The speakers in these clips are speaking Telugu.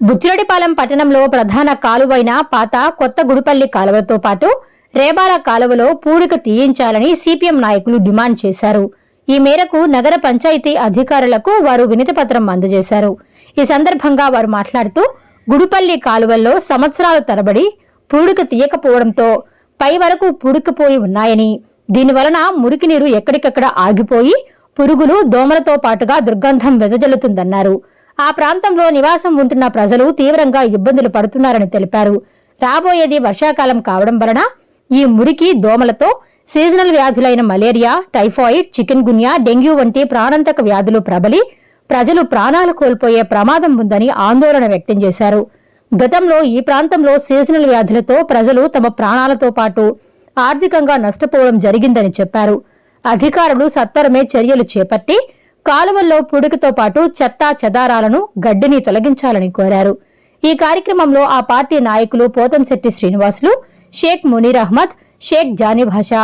బుచ్చిరెడ్డిపాలెం పట్టణంలో ప్రధాన కాలువైన పాత కొత్త గుడిపల్లి కాలువతో పాటు రేబాల కాలువలో పూడిక తీయించాలని సిపిఎం నాయకులు డిమాండ్ చేశారు. ఈ మేరకు నగర పంచాయతీ అధికారులకు వారు వినతిపత్రం అందజేశారు. ఈ సందర్భంగా వారు మాట్లాడుతూ గుడిపల్లి కాలువల్లో సంవత్సరాల తరబడి పూడిక తీయకపోవడంతో పై వరకు పూడికిపోయి ఉన్నాయని దీనివలన మురికి నీరు ఎక్కడికక్కడ ఆగిపోయి పురుగులు దోమలతో పాటుగా దుర్గంధం వెదజల్లుతుందన్నారు. ఆ ప్రాంతంలో నివాసం ఉంటున్న ప్రజలు తీవ్రంగా ఇబ్బందులు పడుతున్నారని తెలిపారు. రాబోయేది వర్షాకాలం కావడం వలన ఈ మురికి దోమలతో సీజనల్ వ్యాధులైన malaria typhoid chikungunya dengue వంటి ప్రాణాంతక వ్యాధులు ప్రబలి ప్రజలు ప్రాణాలు కోల్పోయే ప్రమాదం ఉందని ఆందోళన వ్యక్తం చేశారు. గతంలో ఈ ప్రాంతంలో సీజనల్ వ్యాధులతో ప్రజలు తమ ప్రాణాలతో పాటు ఆర్థికంగా నష్టపోవడం జరిగిందని చెప్పారు. అధికారులు సత్వరమే చర్యలు చేపట్టి కాలువల్లో పుడుకతో పాటు చెత్త చెదారాలను గడ్డిని తొలగించాలని కోరారు. ఈ కార్యక్రమంలో ఆ పార్టీ నాయకులు పోతంశెట్టి శ్రీనివాసులు షేక్ మునీర్ అహ్మద్ షేక్ జానీ భాషా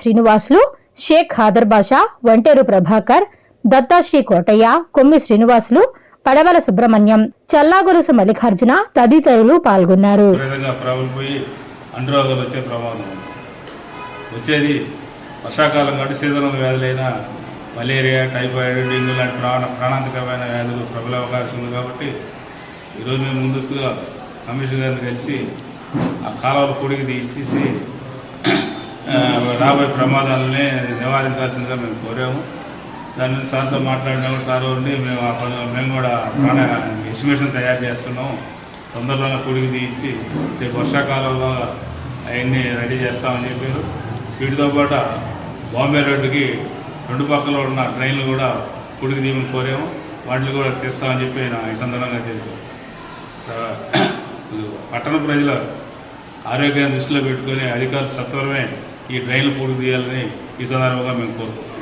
శ్రీనివాసులు షేక్ ఖాదర్ బాషా వంటేరు ప్రభాకర్ దత్తాశ్రీ కోటయ్య కొమ్మి శ్రీనివాసులు పడవల సుబ్రహ్మణ్యం చల్లాగొలుసు మల్లికార్జున తదితరులు పాల్గొన్నారు. వచ్చేది వర్షాకాలం కాబట్టి సీజనల్ వ్యాధులైన మలేరియా టైఫాయిడ్ డెంగ్యూ లాంటి ప్రాణ ప్రాణాంతకమైన వ్యాధులు ప్రబల అవకాశం ఉంది కాబట్టి ఈరోజు మేము ముందస్తుగా కమిషనర్ గారిని కలిసి ఆ కాలువలు పొడిగి తీసేసి రాబోయే ప్రమాదాలని నివారించాల్సిందిగా మేము కోరాము. దాని మీద సార్తో మాట్లాడినప్పుడు సార్ ఉండి మేము ఆ పని మేము కూడా ప్రాణ ఎస్టిమేషన్ తయారు చేస్తున్నాం తొందరలోనే పొడిగి తీయించి రేపు వర్షాకాలంలో అవన్నీ రెడీ చేస్తామని చెప్పారు. వీటితో పాటు బాంబే రోడ్డుకి రెండు పక్కల ఉన్న ట్రైన్లు కూడా కుడికి తీయమని కోరాము. వాటిని కూడా తీస్తామని చెప్పి నా ఈ సందర్భంగా చెప్పారు పట్టణ ప్రజల ఆరోగ్యాన్ని దృష్టిలో పెట్టుకొని అధికారులు సత్వరమే ఈ ట్రైన్లు పూర్తి తీయాలని ఈ సందర్భంగా మేము కోరుకుంటున్నాం.